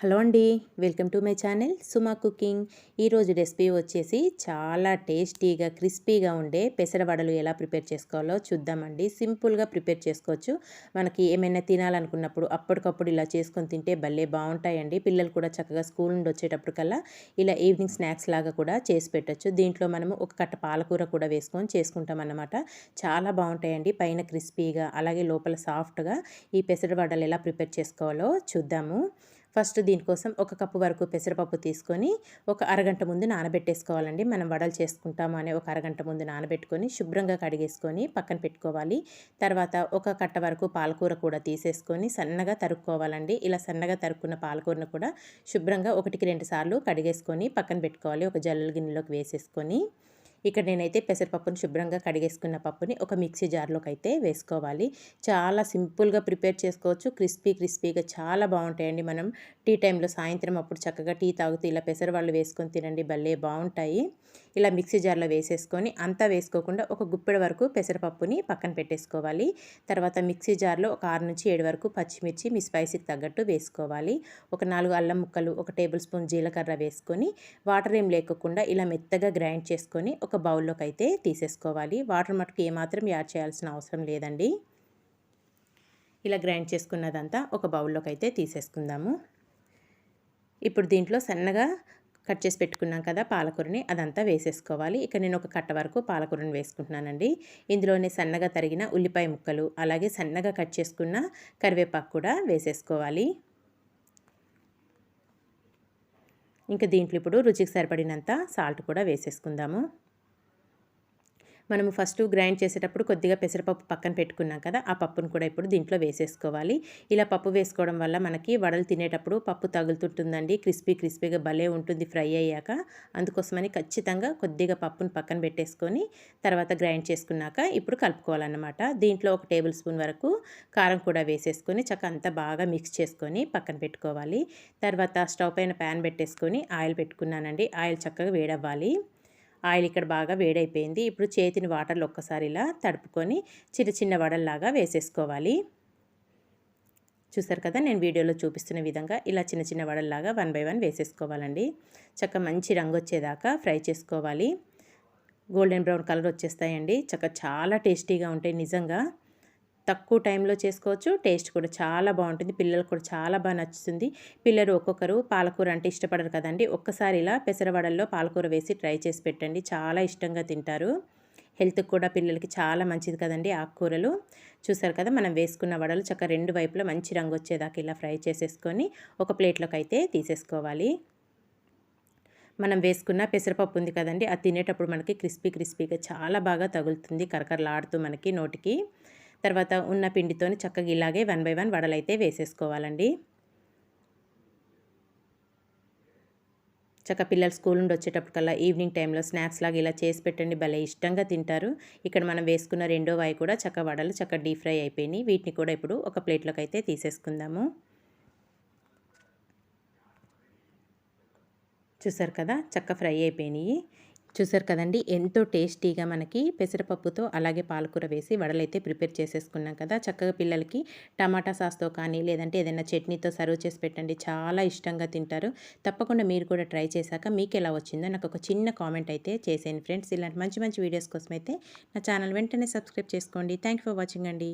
Hello అండి welcome to my channel Suma cooking. ఈరోజు recipe వచ్చేసి చాలా టేస్టీగా క్రిస్పీగా ఉండే పెసరవడలు ఎలా ప్రిపేర్ చేసుకోవాలో చూద్దామండి. సింపుల్గా ప్రిపేర్ చేసుకోవచ్చు. మనకి ఏమైనా తినాలనుకున్నప్పుడు అప్పటికప్పుడు ఇలా చేసుకొని తింటే భలే బాగుంటాయండి. పిల్లలు కూడా చక్కగా స్కూల్ నుండి వచ్చేటప్పటికల్లా ఇలా ఈవినింగ్ స్నాక్స్ లాగా కూడా చేసి పెట్టచ్చు. దీంట్లో మనము ఒక కట్ట పాలకూర కూడా వేసుకొని చేసుకుంటాం అన్నమాట. చాలా బాగుంటాయండి పైన క్రిస్పీగా అలాగే లోపల సాఫ్ట్గా ఈ పెసరవడలు ఎలా ప్రిపేర్ చేసుకోవాలో చూద్దాము. ఫస్ట్ దీనికోసం ఒక కప్పు వరకు పెసరపప్పు తీసుకొని ఒక అరగంట ముందు నానబెట్టేసుకోవాలండి. మనం వడలు చేసుకుంటాము అనే ఒక అరగంట ముందు నానబెట్టుకొని శుభ్రంగా కడిగేసుకొని పక్కన పెట్టుకోవాలి. తర్వాత ఒక కట్ట వరకు పాలకూర కూడా తీసేసుకొని సన్నగా తరుక్కోవాలండి. ఇలా సన్నగా తరుక్కున్న పాలకూరను కూడా శుభ్రంగా ఒకటికి రెండు సార్లు కడిగేసుకొని పక్కన పెట్టుకోవాలి. ఒక జల్లు గిన్నెలోకి వేసేసుకొని ఇక్కడ నేనైతే పెసరపప్పుని శుభ్రంగా కడిగేసుకున్న పప్పుని ఒక మిక్సీ జార్లోకి అయితే వేసుకోవాలి. చాలా సింపుల్గా ప్రిపేర్ చేసుకోవచ్చు. క్రిస్పీ క్రిస్పీగా చాలా బాగుంటాయండి. మనం టీ టైంలో సాయంత్రం అప్పుడు చక్కగా టీ తాగుతూ ఇలా పెసరవాళ్ళు వేసుకొని తినండి. భలే బాగుంటాయి. ఇలా మిక్సీ జార్లో వేసేసుకొని అంతా వేసుకోకుండా ఒక గుప్పెడు వరకు పెసరపప్పుని పక్కన పెట్టేసుకోవాలి. తర్వాత మిక్సీ జార్లో ఒక ఆరు నుంచి ఏడు వరకు పచ్చిమిర్చి మీ స్పైసీకి తగ్గట్టు వేసుకోవాలి. ఒక నాలుగు అల్లం ముక్కలు ఒక టేబుల్ స్పూన్ జీలకర్ర వేసుకొని వాటర్ ఏం లేకుండా ఇలా మెత్తగా గ్రైండ్ చేసుకొని ఒక బౌల్లోకి అయితే తీసేసుకోవాలి. వాటర్ మటుకు ఏమాత్రం యాడ్ చేయాల్సిన అవసరం లేదండి. ఇలా గ్రైండ్ చేసుకున్నదంతా ఒక బౌల్లోకి అయితే తీసేసుకుందాము. ఇప్పుడు దీంట్లో సన్నగా కట్ చేసి పెట్టుకున్నాం కదా పాలకూరని అదంతా వేసేసుకోవాలి. ఇక నేను ఒక కట్ట వరకు పాలకూరని వేసుకుంటున్నానండి. ఇందులోనే సన్నగా తరిగిన ఉల్లిపాయ ముక్కలు అలాగే సన్నగా కట్ చేసుకున్న కరివేపాకు కూడా వేసేసుకోవాలి. ఇంకా దీంట్లో ఇప్పుడు రుచికి సరిపడినంత సాల్ట్ కూడా వేసేసుకుందాము. మనము ఫస్ట్ గ్రైండ్ చేసేటప్పుడు కొద్దిగా పెసరపప్పు పక్కన పెట్టుకున్నాం కదా ఆ పప్పును కూడా ఇప్పుడు దీంట్లో వేసేసుకోవాలి. ఇలా పప్పు వేసుకోవడం వల్ల మనకి వడలు తినేటప్పుడు పప్పు తగులుతుంటుందండి క్రిస్పీ క్రిస్పీగా భలే ఉంటుంది ఫ్రై అయ్యాక. అందుకోసమని ఖచ్చితంగా కొద్దిగా పప్పును పక్కన పెట్టేసుకొని తర్వాత గ్రైండ్ చేసుకున్నాక ఇప్పుడు కలుపుకోవాలన్నమాట. దీంట్లో ఒక టేబుల్ స్పూన్ వరకు కారం కూడా వేసేసుకొని చక్క అంతా బాగా మిక్స్ చేసుకొని పక్కన పెట్టుకోవాలి. తర్వాత స్టవ్ పైన ప్యాన్ పెట్టేసుకొని ఆయిల్ పెట్టుకున్నానండి. ఆయిల్ చక్కగా వేడవ్వాలి. ఆయిల్ ఇక్కడ బాగా వేడైపోయింది. ఇప్పుడు చేతిని వాటర్లో ఒక్కసారి ఇలా తడుపుకొని చిన్న చిన్న వడల్లాగా వేసేసుకోవాలి. చూసారు కదా నేను వీడియోలో చూపిస్తున్న విధంగా ఇలా చిన్న చిన్న వడల్లాగా వన్ బై వన్ వేసేసుకోవాలండి. చక్క మంచి రంగు వచ్చేదాకా ఫ్రై చేసుకోవాలి. గోల్డెన్ బ్రౌన్ కలర్ వచ్చేస్తాయండి. చక్క చాలా టేస్టీగా ఉంటాయి నిజంగా. తక్కువ టైంలో చేసుకోవచ్చు. టేస్ట్ కూడా చాలా బాగుంటుంది. పిల్లలకు కూడా చాలా బాగా నచ్చుతుంది. పిల్లలు ఒక్కొక్కరు పాలకూర అంటే ఇష్టపడరు కదండి. ఒక్కసారి ఇలా పెసరవడల్లో పాలకూర వేసి ట్రై చేసి పెట్టండి. చాలా ఇష్టంగా తింటారు. హెల్త్కి కూడా పిల్లలకి చాలా మంచిది కదండి ఆకుకూరలు. చూసారు కదా మనం వేసుకున్న వడలు చక్క రెండు వైపులా మంచి రంగు వచ్చేదాకా ఇలా ఫ్రై చేసేసుకొని ఒక ప్లేట్లోకి అయితే తీసేసుకోవాలి. మనం వేసుకున్న పెసరపప్పు ఉంది కదండి అది తినేటప్పుడు మనకి క్రిస్పీ క్రిస్పీగా చాలా బాగా తగులుతుంది. కరకరలాడుతూ మనకి నోటికి. తర్వాత ఉన్న పిండితోని చక్కగా ఇలాగే వన్ బై వన్ వడలైతే వేసేసుకోవాలండి. చక్క పిల్లలు స్కూల్ నుండి వచ్చేటప్పటికల్లా ఈవినింగ్ టైంలో స్నాక్స్ లాగా ఇలా చేసి పెట్టండి. భలే ఇష్టంగా తింటారు. ఇక్కడ మనం వేసుకున్న రెండో వాయి కూడా చక్క వడలు చక్క డీప్ ఫ్రై అయిపోయినాయి. వీటిని కూడా ఇప్పుడు ఒక ప్లేట్లోకి అయితే తీసేసుకుందాము. చూసారు కదా? చక్క ఫ్రై అయిపోయినాయి. చూసారు కదండి ఎంతో టేస్టీగా మనకి పెసరపప్పుతో అలాగే పాలకూర వేసి వడలైతే ప్రిపేర్ చేసేసుకున్నాం కదా. చక్కగా పిల్లలకి టమాటా సాస్తో కానీ లేదంటే ఏదైనా చట్నీతో సర్వ్ చేసి పెట్టండి. చాలా ఇష్టంగా తింటారు. తప్పకుండా మీరు కూడా ట్రై చేశాక మీకు ఎలా వచ్చిందో నాకు ఒక చిన్న కామెంట్ అయితే చేసేయండి ఫ్రెండ్స్. ఇలాంటి మంచి మంచి వీడియోస్ కోసం అయితే నా ఛానల్ వెంటనే సబ్స్క్రైబ్ చేసుకోండి. థ్యాంక్ ఫర్ వాచింగ్ అండి.